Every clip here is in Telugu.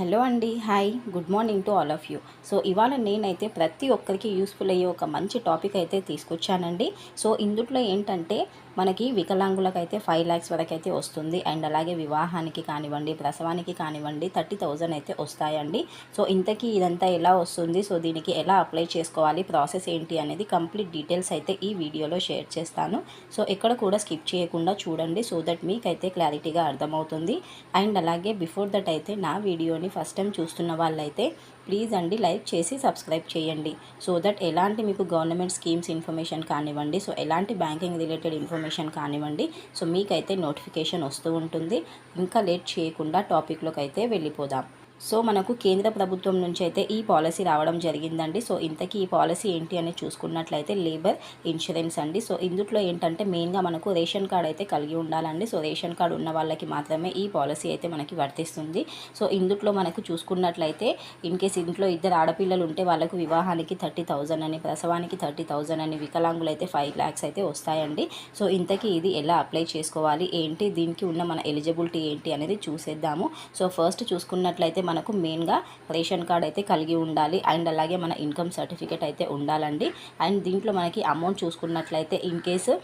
హలో అండి hi good morning to all of you. So ఇవాళ నేనైతే ప్రతి ఒక్కరికి యూస్ఫుల్ అయ్యే ఒక మంచి టాపిక్ అయితే తీసుకొచ్చానండి. సో ఇందులో ఏంటంటే మనకి వికలాంగులకు అయితే ఫైవ్ ల్యాక్స్ వరకు అయితే వస్తుంది. అండ్ అలాగే వివాహానికి కానివ్వండి ప్రసవానికి కానివ్వండి థర్టీ థౌజండ్ అయితే వస్తాయండి. సో ఇంతకీ ఇదంతా ఎలా వస్తుంది? సో దీనికి ఎలా అప్లై చేసుకోవాలి? ప్రాసెస్ ఏంటి అనేది కంప్లీట్ డీటెయిల్స్ అయితే ఈ వీడియోలో షేర్ చేస్తాను. సో ఎక్కడ కూడా స్కిప్ చేయకుండా చూడండి. సో దట్ మీకైతే క్లారిటీగా అర్థమవుతుంది. అండ్ అలాగే బిఫోర్ దట్ అయితే నా వీడియోని ఫస్ట్ టైం చూస్తున్న వాళ్ళైతే ప్లీజ్ అండి లైక్ చేసి సబ్స్క్రైబ్ చేయండి. సో దట్ ఎలాంటి మీకు గవర్నమెంట్ స్కీమ్స్ ఇన్ఫర్మేషన్ కానివ్వండి సో ఎలాంటి బ్యాంకింగ్ రిలేటెడ్ ఇన్ఫర్మేషన్ కానివ్వండి సో మీకైతే నోటిఫికేషన్ వస్తూ ఉంటుంది. ఇంకా లేట్ చేయకుండా టాపిక్లోకి అయితే వెళ్ళిపోదాం. సో మనకు కేంద్ర ప్రభుత్వం నుంచి అయితే ఈ పాలసీ రావడం జరిగిందండి. సో ఇంతకీ ఈ పాలసీ ఏంటి అని చూసుకున్నట్లయితే లేబర్ ఇన్సూరెన్స్ అండి. సో ఇందులో ఏంటంటే మెయిన్గా మనకు రేషన్ కార్డ్ అయితే కలిగి ఉండాలండి. సో రేషన్ కార్డు ఉన్న వాళ్ళకి మాత్రమే ఈ పాలసీ అయితే మనకి వర్తిస్తుంది. సో ఇందులో మనకు చూసుకున్నట్లయితే ఇన్ కేస్ ఇంట్లో ఇద్దరు ఆడపిల్లలు ఉంటే వాళ్ళకు వివాహానికి థర్టీ థౌజండ్ అని ప్రసవానికి థర్టీ థౌజండ్ అని వికలాంగులు అయితే ఫైవ్ ల్యాక్స్ అయితే వస్తాయండి. సో ఇంతకీ ఇది ఎలా అప్లై చేసుకోవాలి? ఏంటి? దీనికి ఉన్న మన ఎలిజిబిలిటీ ఏంటి అనేది చూసేద్దాము. సో ఫస్ట్ చూసుకున్నట్లయితే మనకు మెయిన్గా రేషన్ కార్డ్ అయితే కలిగి ఉండాలి. అండ్ అలాగే మన ఇన్కమ్ సర్టిఫికేట్ అయితే ఉండాలండి. అండ్ దీంట్లో మనకి అమౌంట్ చూసుకున్నట్లయితే ఇన్ కేసు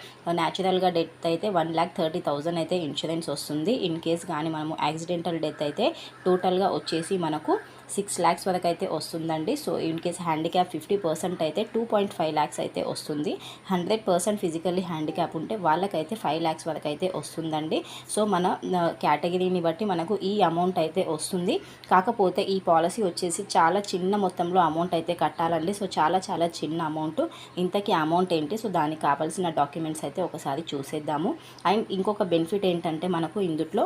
న్యాచురల్గా డెత్ అయితే వన్ ల్యాక్ థర్టీ థౌజండ్ అయితే ఇన్సూరెన్స్ వస్తుంది. ఇన్ కేస్ కానీ మనము యాక్సిడెంటల్ డెత్ అయితే టోటల్గా వచ్చేసి మనకు సిక్స్ ల్యాక్స్ వరకు అయితే వస్తుందండి. So in case handicap fifty percent అయితే టూ పాయింట్ ఫైవ్ ల్యాక్స్ అయితే వస్తుంది. హండ్రెడ్ పర్సెంట్ ఫిజికల్లీ హ్యాండిక్యాప్ ఉంటే వాళ్ళకైతే ఫైవ్ ల్యాక్స్ వరకు అయితే వస్తుందండి. సో మన కేటగిరీని బట్టి మనకు ఈ అమౌంట్ అయితే వస్తుంది. కాకపోతే ఈ పాలసీ వచ్చేసి చాలా చిన్న మొత్తంలో అమౌంట్ అయితే కట్టాలండి. సో చాలా చాలా చిన్న అమౌంట్. ఇంతకీ అమౌంట్ ఏంటి? సో దానికి కావాల్సిన డాక్యుమెంట్స్ అయితే ఒకసారి చూసేద్దాము. అండ్ ఇంకొక బెనిఫిట్ ఏంటంటే మనకు ఇందులో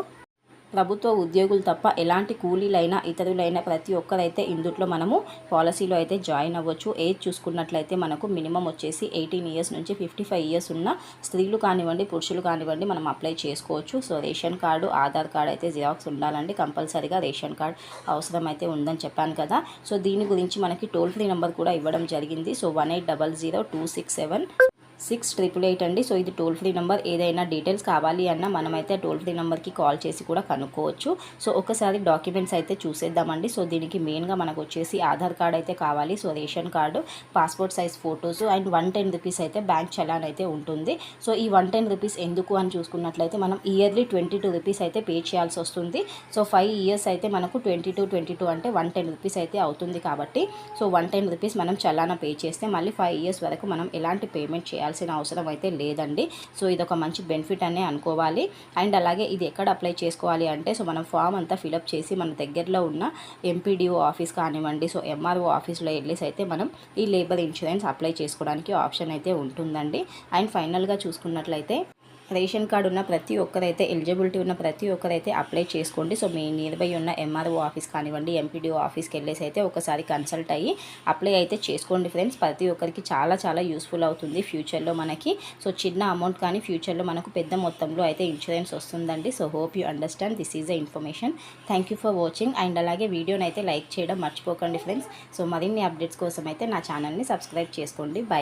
ప్రభుత్వ ఉద్యోగులు తప్ప ఎలాంటి కూలీలైనా ఇతరులైనా ప్రతి ఒక్కరైతే ఇందుట్లో మనము పాలసీలో అయితే జాయిన్ అవ్వచ్చు. ఏజ్ చూసుకున్నట్లయితే మనకు మినిమం వచ్చేసి ఎయిటీన్ ఇయర్స్ నుంచి ఫిఫ్టీ ఫైవ్ ఇయర్స్ ఉన్న స్త్రీలు కానివ్వండి పురుషులు కానివ్వండి మనం అప్లై చేసుకోవచ్చు. So ration card Aadhaar card అయితే జిరాక్స్ ఉండాలండి. కంపల్సరీగా రేషన్ కార్డు అవసరం అయితే ఉందని చెప్పాను కదా. సో దీని గురించి మనకి టోల్ ఫ్రీ నెంబర్ కూడా ఇవ్వడం జరిగింది. So one eight double zero two six seven six triple eight అండి. సో ఇది టోల్ ఫ్రీ నెంబర్. ఏదైనా డీటెయిల్స్ కావాలి అన్న మనమైతే టోల్ ఫ్రీ నెంబర్కి కాల్ చేసి కూడా కనుక్కోవచ్చు. సో ఒకసారి డాక్యుమెంట్స్ అయితే చూసేద్దామండి. సో దీనికి మెయిన్గా మనకు వచ్చేసి ఆధార్ కార్డ్ అయితే కావాలి. So ration card passport size photos and one ten rupees అయితే బ్యాంక్ చలాన్ అయితే ఉంటుంది. సో ఈ వన్ టెన్ రూపీస్ ఎందుకు అని చూసుకున్నట్లయితే మనం ఇయర్లీ ట్వంటీ టూ రూపీస్ అయితే పే చేయాల్సి వస్తుంది. సో ఫైవ్ ఇయర్స్ అయితే మనకు ట్వంటీ టూ ట్వంటీ టూ అంటే వన్ టెన్ రూపీస్ అయితే అవుతుంది కాబట్టి. సో వన్ టెన్ రూపీస్ మనం చలానా పే చేస్తే మళ్ళీ ఫైవ్ ఇయర్స్ వరకు మనం ఎలాంటి పేమెంట్ చేయాలి చేయాల్సిన అవసరం అయితే లేదండి. సో ఇది ఒక మంచి బెనిఫిట్ అనే అనుకోవాలి. అండ్ అలాగే ఇది ఎక్కడ అప్లై చేసుకోవాలి అంటే సో మనం ఫామ్ అంతా ఫిలప్ చేసి మన దగ్గరలో ఉన్న ఎంపీడీఓ ఆఫీస్ కానివ్వండి సో ఎంఆర్ఓ ఆఫీస్లో వెళ్ళేసి అయితే మనం ఈ లేబర్ ఇన్సూరెన్స్ అప్లై చేసుకోవడానికి ఆప్షన్ అయితే ఉంటుందండి. అండ్ ఫైనల్గా చూసుకున్నట్లయితే రేషన్ కార్డు ఉన్న ప్రతి ఒక్కరైతే ఎలిజిబిలిటీ ఉన్న ప్రతి ఒక్కరైతే అప్లై చేసుకోండి. సో మీ నియర్ బై ఉన్న ఎంఆర్ఓ ఆఫీస్ కానివ్వండి ఎంపీడీఓ ఆఫీస్కి వెళ్ళేసి అయితే ఒకసారి కన్సల్ట్ అయ్యి అప్లై అయితే చేసుకోండి ఫ్రెండ్స్. ప్రతి ఒక్కరికి చాలా చాలా యూస్ఫుల్ అవుతుంది ఫ్యూచర్లో మనకి. సో చిన్న అమౌంట్ కానీ ఫ్యూచర్లో మనకు పెద్ద మొత్తంలో అయితే ఇన్సూరెన్స్ వస్తుందండి. So hope you understand this is the information thank you for watching and అలాగే వీడియోని అయితే లైక్ చేయడం మర్చిపోకండి ఫ్రెండ్స్. సో మరిన్ని అప్డేట్స్ కోసం అయితే నా ఛానల్ని సబ్స్క్రైబ్ చేసుకోండి. బాయ్